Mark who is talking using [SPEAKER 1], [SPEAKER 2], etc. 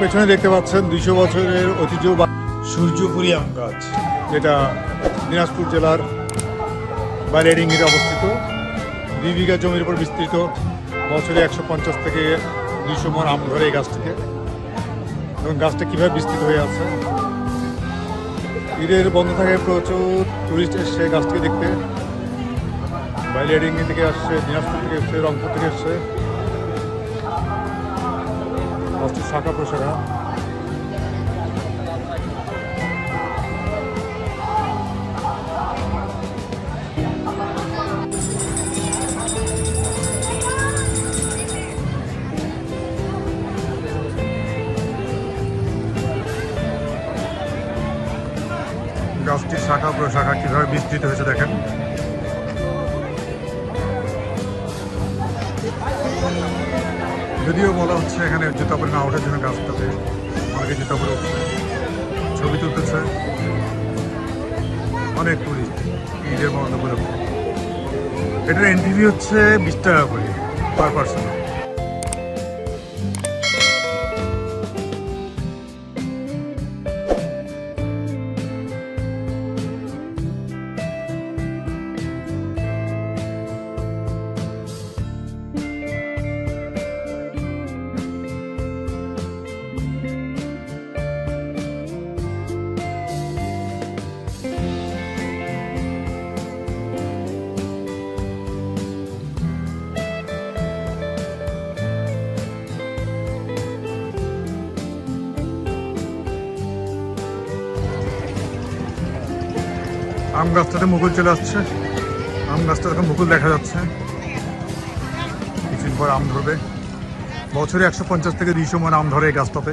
[SPEAKER 1] পেছনে দেখতে পাচ্ছেন দুইশো বছরের ঐতিহ্য সূর্যপুরী আম গাছ। যেটা দিনাজপুর জেলার বাইরেডিঙ্গিতে অবস্থিত। দুই বিঘা জমির উপর বিস্তৃত। বছরে একশো পঞ্চাশ থেকে দুইশো মন আম ধরে এই গাছ থেকে এবং গাছটা কীভাবে বিস্তৃত হয়ে আছে? ঈদের বন্ধ থাকে প্রচুর টুরিস্ট এসছে গাছটিকে দেখতে। বাইরেডিঙ্গি থেকে আসছে দিনাজপুর থেকে এসছে রংপুর থেকে এসছে। গাছটির শাখা প্রশাখা গাছটির শাখা প্রশাখা কীভাবে বিস্তৃত হয়েছে দেখেন। যদিও বলা হচ্ছে এখানে জুতা পরে না ওঠার জন্য গাছটাতে অনেকে জুতা পরে উঠছে। ছবি তুলতেছে। অনেক টুরিস্ট ঈদের বন্ধ করে এটার এন্ট্রি হচ্ছে বিশ টাকা করে পার পার্সন আম গাছটাতে মুকুল চলে আসছে। আম গাছটা এখন মুকুল দেখা যাচ্ছে। কিছুদিন পর আম ধরবে। বছরে একশো পঞ্চাশ থেকে দুইশো মন আম ধরে এই গাছটাতে।